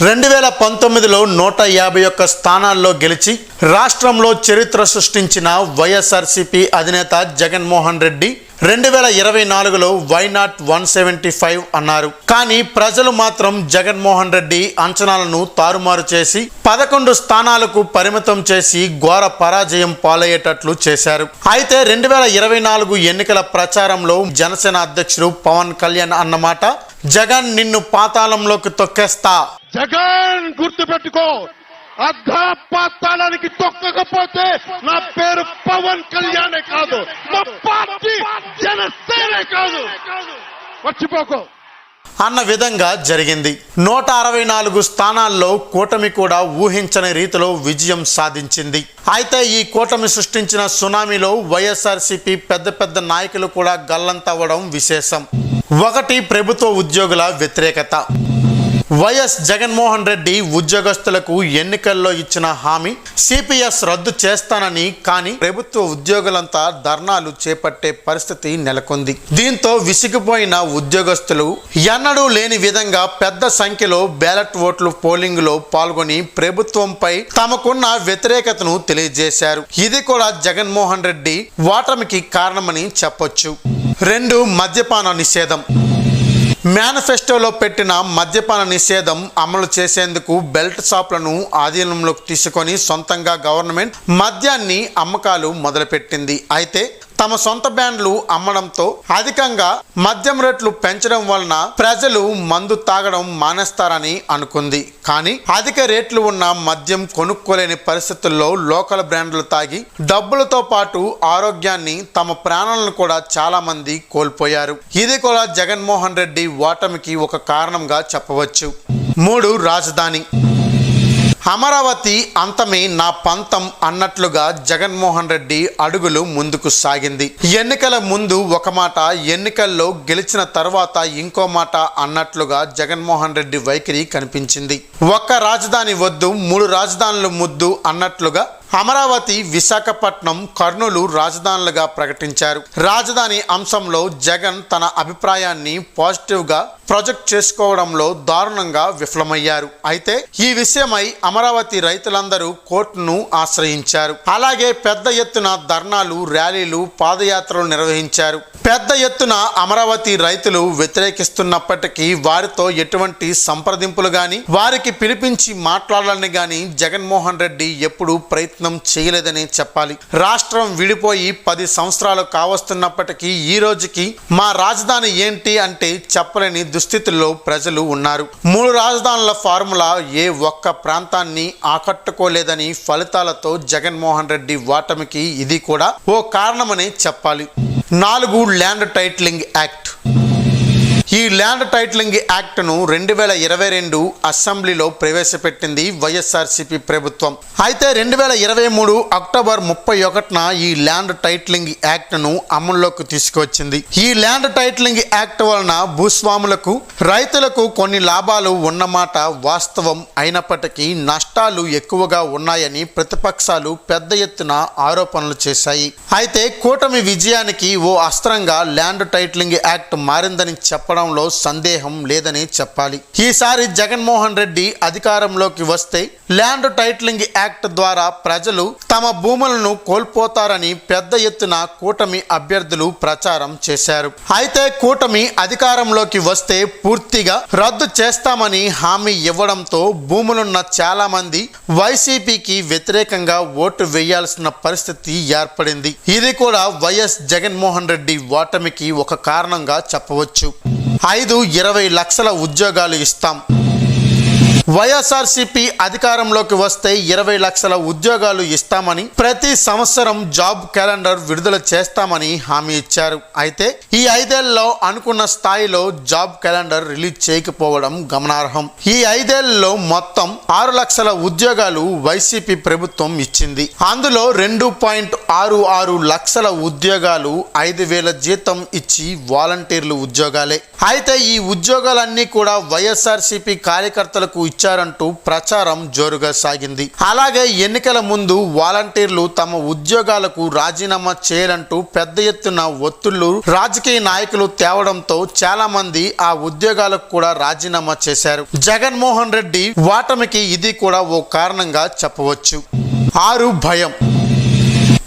రెండు వేల పంతొమ్మిదిలో నూట యాభై ఒక్క స్థానాల్లో గెలిచి రాష్ట్రంలో చరిత్ర సృష్టించిన వైఎస్ఆర్సీపీ అధినేత జగన్మోహన్ రెడ్డి రెండు వేల ఇరవై నాలుగులో why not one seventy five అన్నారు. కానీ ప్రజలు మాత్రం జగన్మోహన్ రెడ్డి అంచనాలను తారుమారు చేసి పదకొండు స్థానాలకు పరిమితం చేసి ఘోర పరాజయం పాలయ్యేటట్లు చేశారు. అయితే రెండు వేల ఇరవై నాలుగు ఎన్నికల ప్రచారంలో జనసేన అధ్యక్షుడు పవన్ కళ్యాణ్ అన్నమాట జగన్ నిన్ను పాతాళంలోకి తొక్కేస్తా. జగన్ గుర్తు పెట్టుకో తొక్కకపోతే నా పేరు పవన్ కళ్యాణే కాదు. మా పార్టీ జనసేనే కాదు. మర్చిపోకో. అన్న విధంగా జరిగింది. నూట అరవై నాలుగు స్థానాల్లో కూటమి కూడా ఊహించని రీతిలో విజయం సాధించింది. అయితే ఈ కూటమి సృష్టించిన సునామీలో వైఎస్ఆర్సీపీ పెద్ద పెద్ద నాయకులు కూడా గల్లంతవ్వడం విశేషం. ఒకటి ప్రభుత్వ ఉద్యోగుల వ్యతిరేకత. వైఎస్ జగన్మోహన్ రెడ్డి ఉద్యోగస్తులకు ఎన్నికల్లో ఇచ్చిన హామీ సిపిఎస్ రద్దు చేస్తానని కానీ ప్రభుత్వ ఉద్యోగులంతా ధర్నాలు చేపట్టే పరిస్థితి నెలకొంది. దీంతో విసిగిపోయిన ఉద్యోగస్తులు ఎన్నడూ లేని విధంగా పెద్ద సంఖ్యలో బ్యాలెట్ ఓట్లు పోలింగ్లో పాల్గొని ప్రభుత్వంపై తమకున్న వ్యతిరేకతను తెలియజేశారు. ఇది కూడా జగన్మోహన్ రెడ్డి ఓటమికి కారణమని చెప్పొచ్చు. రెండు మద్యపాన నిషేధం. మేనిఫెస్టోలో పెట్టిన మద్యపాన నిషేధం అమలు చేసేందుకు బెల్ట్ షాప్లను ఆధీనంలోకి తీసుకొని సొంతంగా గవర్నమెంట్ మద్యాన్ని అమ్మకాలు మొదలుపెట్టింది. అయితే తమ సొంత బ్యాండ్లు అమ్మడంతో అధికంగా మద్యం రేట్లు పెంచడం వలన ప్రజలు మందు తాగడం మానేస్తారని అనుకుంది. కానీ అధిక రేట్లు ఉన్న మద్యం కొనుక్కోలేని పరిస్థితుల్లో లోకల్ బ్రాండ్లు తాగి డబ్బులతో పాటు ఆరోగ్యాన్ని తమ ప్రాణాలను కూడా చాలా మంది కోల్పోయారు. ఇది కూడా జగన్మోహన్ రెడ్డి ఓటమికి ఒక కారణంగా చెప్పవచ్చు. మూడు రాజధాని అమరావతి అంతమే నా పంతం అన్నట్లుగా జగన్మోహన్ రెడ్డి అడుగులు ముందుకు సాగింది. ఎన్నికల ముందు ఒక మాట ఎన్నికల్లో గెలిచిన తర్వాత ఇంకో మాట అన్నట్లుగా జగన్మోహన్ రెడ్డి వైఖరి కనిపించింది. ఒక్క రాజధాని వద్దు మూడు రాజధానులు ముద్దు అన్నట్లుగా అమరావతి విశాఖపట్నం కర్నూలు రాజధానులుగా ప్రకటించారు. రాజధాని అంశంలో జగన్ తన అభిప్రాయాన్ని పాజిటివ్గా ప్రొజెక్ట్ చేసుకోవడంలో దారుణంగా విఫలమయ్యారు. అయితే ఈ విషయమై అమరావతి రైతులందరూ కోర్టును ఆశ్రయించారు. అలాగే పెద్ద ఎత్తున ధర్నాలు ర్యాలీలు పాదయాత్రలు నిర్వహించారు. పెద్ద ఎత్తున అమరావతి రైతులు వ్యతిరేకిస్తున్నప్పటికీ వారితో ఎటువంటి సంప్రదింపులు గాని వారికి పిలిపించి మాట్లాడాలని గాని జగన్మోహన్ రెడ్డి ఎప్పుడూ ప్రయత్నం ప్రయత్నం చేయలేదని చెప్పాలి. రాష్ట్రం విడిపోయి పది సంవత్సరాలు కావస్తున్నప్పటికీ ఈ రోజుకి మా రాజధాని ఏంటి అంటే చెప్పలేని దుస్థితుల్లో ప్రజలు ఉన్నారు. మూడు రాజధానుల ఫార్ములా ఏ ఒక్క ప్రాంతాన్ని ఆకట్టుకోలేదని ఫలితాలతో జగన్మోహన్ రెడ్డి వాటమికి ఇది కూడా ఓ కారణమని చెప్పాలి. నాలుగు ల్యాండ్ టైటిలింగ్ యాక్ట్. ఈ ల్యాండ్ టైటిలింగ్ యాక్ట్ను రెండు వేల ఇరవై రెండు అసెంబ్లీలో ప్రవేశపెట్టింది వైఎస్ఆర్సీపీ ప్రభుత్వం. అయితే రెండు వేల ఇరవై మూడు అక్టోబర్ ముప్పై ఒకటిన ఈ ల్యాండ్ టైటిలింగ్ యాక్ట్ను అమల్లోకి తీసుకువచ్చింది. ఈ ల్యాండ్ టైటిలింగ్ యాక్ట్ వలన భూస్వాములకు రైతులకు కొన్ని లాభాలు ఉన్నమాట వాస్తవం అయినప్పటికీ నష్టాలు ఎక్కువగా ఉన్నాయని ప్రతిపక్షాలు పెద్ద ఎత్తున ఆరోపణలు చేశాయి. అయితే కూటమి విజయానికి ఓ అస్త్రంగా ల్యాండ్ టైటిలింగ్ యాక్ట్ మారిందని చెప్పడం విషయంలో సందేహం లేదని చెప్పాలి. ఈసారి జగన్మోహన్ రెడ్డి అధికారంలోకి వస్తే ల్యాండ్ టైటిలింగ్ యాక్ట్ ద్వారా ప్రజలు తమ భూములను కోల్పోతారని పెద్ద ఎత్తున కూటమి అభ్యర్థులు ప్రచారం చేశారు. అయితే కూటమి అధికారంలోకి వస్తే పూర్తిగా రద్దు చేస్తామని హామీ ఇవ్వడంతో భూములున్న చాలా మంది వైసీపీకి వ్యతిరేకంగా ఓటు వేయాల్సిన పరిస్థితి ఏర్పడింది. ఇది కూడా వైఎస్ జగన్మోహన్ రెడ్డి ఓటమికి ఒక కారణంగా చెప్పవచ్చు. ఐదు ఇరవై లక్షల ఉద్యోగాలు ఇస్తాం. వైఎస్ఆర్సీపీ అధికారంలోకి వస్తే ఇరవై లక్షల ఉద్యోగాలు ఇస్తామని ప్రతి సంవత్సరం జాబ్ క్యాలెండర్ విడుదల చేస్తామని హామీ ఇచ్చారు. అయితే ఈ ఐదేళ్ళలో అనుకున్న స్థాయిలో జాబ్ క్యాలెండర్ రిలీజ్ చేయకపోవడం గమనార్హం. ఈ ఐదేళ్ళలో మొత్తం ఆరు లక్షల ఉద్యోగాలు వైసీపీ ప్రభుత్వం ఇచ్చింది. అందులో రెండు పాయింట్ ఆరు ఆరు లక్షల ఉద్యోగాలు ఐదు వేల జీతం ఇచ్చి వాలంటీర్లు ఉద్యోగాలే. అయితే ఈ ఉద్యోగాలన్నీ కూడా వైఎస్ఆర్సీపీ కార్యకర్తలకు ఇచ్చారంటూ ప్రచారం జోరుగా సాగింది. అలాగే ఎన్నికల ముందు వాలంటీర్లు తమ ఉద్యోగాలకు రాజీనామా చేయాలంటూ పెద్ద ఎత్తున ఒత్తిళ్ళు రాజకీయ నాయకులు తేవడంతో చాలా మంది ఆ ఉద్యోగాలకు కూడా రాజీనామా చేశారు. జగన్మోహన్ రెడ్డి వాటమికి ఇది కూడా ఓ కారణంగా చెప్పవచ్చు. ఆరు భయం.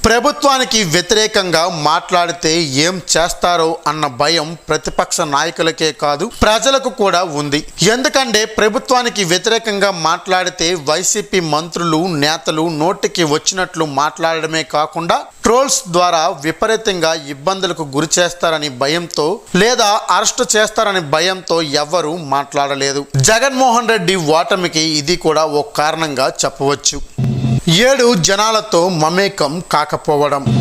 ప్రభుత్వానికి వ్యతిరేకంగా మాట్లాడితే ఏం చేస్తారో అన్న భయం ప్రతిపక్ష నాయకులకే కాదు ప్రజలకు కూడా ఉంది. ఎందుకంటే ప్రభుత్వానికి వ్యతిరేకంగా మాట్లాడితే వైసీపీ మంత్రులు నేతలు నోటికి వచ్చినట్లు మాట్లాడడమే కాకుండా ట్రోల్స్ ద్వారా విపరీతంగా ఇబ్బందులకు గురి చేస్తారని భయంతో లేదా అరెస్టు చేస్తారని భయంతో ఎవ్వరూ మాట్లాడలేదు. జగన్మోహన్ రెడ్డి ఓటమికి ఇది కూడా ఓ కారణంగా చెప్పవచ్చు. ఏడు జనాలతో మమేకం కాకపోవడం.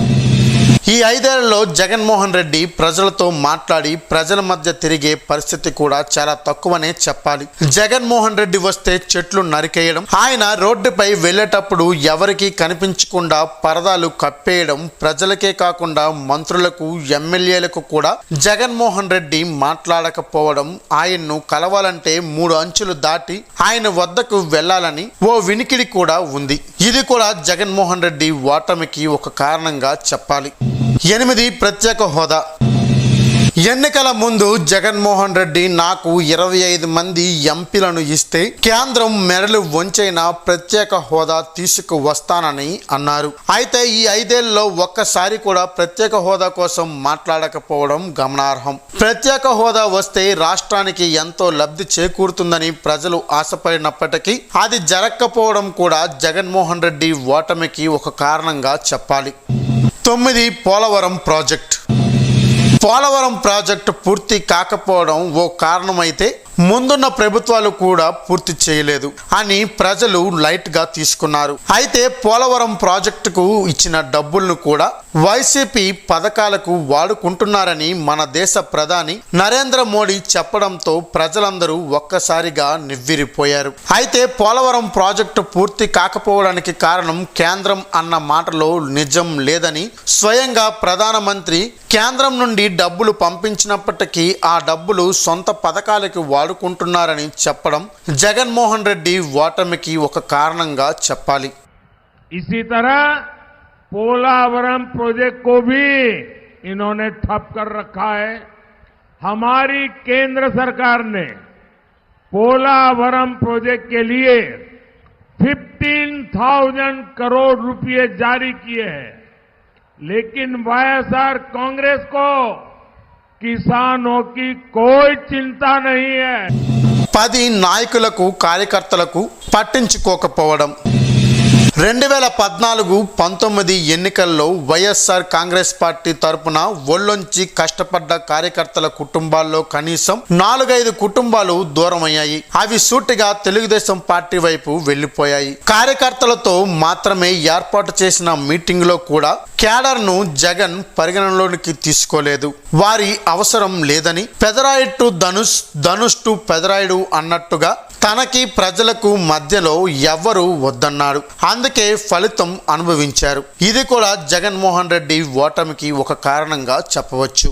ఈ ఐదేళ్ళలో జగన్మోహన్ రెడ్డి ప్రజలతో మాట్లాడి ప్రజల మధ్య తిరిగే పరిస్థితి కూడా చాలా తక్కువనే చెప్పాలి. జగన్మోహన్ రెడ్డి వస్తే చెట్లు నరికేయడం ఆయన రోడ్డుపై వెళ్ళేటప్పుడు ఎవరికీ కనిపించకుండా పరదాలు కప్పేయడం ప్రజలకే కాకుండా మంత్రులకు ఎమ్మెల్యేలకు కూడా జగన్మోహన్ రెడ్డి మాట్లాడకపోవడం ఆయన్ను కలవాలంటే మూడు అంచులు దాటి ఆయన వద్దకు వెళ్ళాలని ఓ వినికిడి కూడా ఉంది. ఇది కూడా జగన్మోహన్ రెడ్డి ఓటమికి ఒక కారణంగా చెప్పాలి. ఎనిమిది ప్రత్యేక హోదా. ఎన్నికల ముందు జగన్మోహన్ రెడ్డి నాకు ఇరవై ఐదు మంది ఎంపీలను ఇస్తే కేంద్రం మెడలు వంచైన ప్రత్యేక హోదా తీసుకువస్తానని అన్నారు. అయితే ఈ ఐదేళ్ళలో ఒక్కసారి కూడా ప్రత్యేక హోదా కోసం మాట్లాడకపోవడం గమనార్హం. ప్రత్యేక హోదా వస్తే రాష్ట్రానికి ఎంతో లబ్ధి చేకూరుతుందని ప్రజలు ఆశపడినప్పటికీ అది జరగకపోవడం కూడా జగన్మోహన్ రెడ్డి ఓటమికి ఒక కారణంగా చెప్పాలి. తొమ్మిది పోలవరం ప్రాజెక్ట్. పోలవరం ప్రాజెక్టు పూర్తి కాకపోవడం ఓ కారణమైతే ముందున్న ప్రభుత్వాలు కూడా పూర్తి చేయలేదు అని ప్రజలు లైట్గా తీసుకున్నారు. అయితే పోలవరం ప్రాజెక్టుకు ఇచ్చిన డబ్బులను కూడా వైసీపీ పథకాలకు వాడుకుంటున్నారని మన దేశ ప్రధాని నరేంద్ర మోడీ చెప్పడంతో ప్రజలందరూ ఒక్కసారిగా నివ్విరిపోయారు. అయితే పోలవరం ప్రాజెక్టు పూర్తి కాకపోవడానికి కారణం కేంద్రం అన్న మాటలో నిజం లేదని స్వయంగా ప్రధానమంత్రి కేంద్రం నుండి డబ్బులు పంపించినప్పటికీ ఆ డబ్బులు సొంత పథకాలకు వాడుకుంటున్నారని చెప్పడం జగన్మోహన్ రెడ్డి ఓటమికి ఒక కారణంగా చెప్పాలి इसी तरह पोलावरम प्रोजेक्ट को भी इन्होंने ठप कर रखा है हमारी केंद्र सरकार ने पोलावरम प्रोजेक्ट के लिए 15,000 करोड़ रुपए जारी किए हैं लेकिन वाईएसआर कांग्रेस को किसानों की कोई चिंता नहीं है పది నాయకులకు కార్యకర్తలకు పట్టించుకోకపోవడం రెండు వేల పద్నాలుగు పంతొమ్మిది ఎన్నికల్లో వైఎస్ఆర్ కాంగ్రెస్ పార్టీ తరపున ఒళ్ళొంచి కష్టపడ్డ కార్యకర్తల కుటుంబాల్లో కనీసం నాలుగైదు కుటుంబాలు దూరమయ్యాయి. అవి సూటిగా తెలుగుదేశం పార్టీ వైపు వెళ్ళిపోయాయి కార్యకర్తలతో మాత్రమే ఏర్పాటు చేసిన మీటింగ్లో కూడా క్యాడర్ను జగన్ పరిగణనలోనికి తీసుకోలేదు. వారి అవసరం లేదని పెదరాయుడు టు ధనుష్ ధనుష్ టు పెదరాయుడు అన్నట్టుగా తనకి ప్రజలకు మధ్యలో ఎవ్వరూ వద్దన్నాడు అందుకే ఫలితం అనుభవించారు. ఇది కూడా జగన్మోహన్ రెడ్డి ఓటమికి ఒక కారణంగా చెప్పవచ్చు.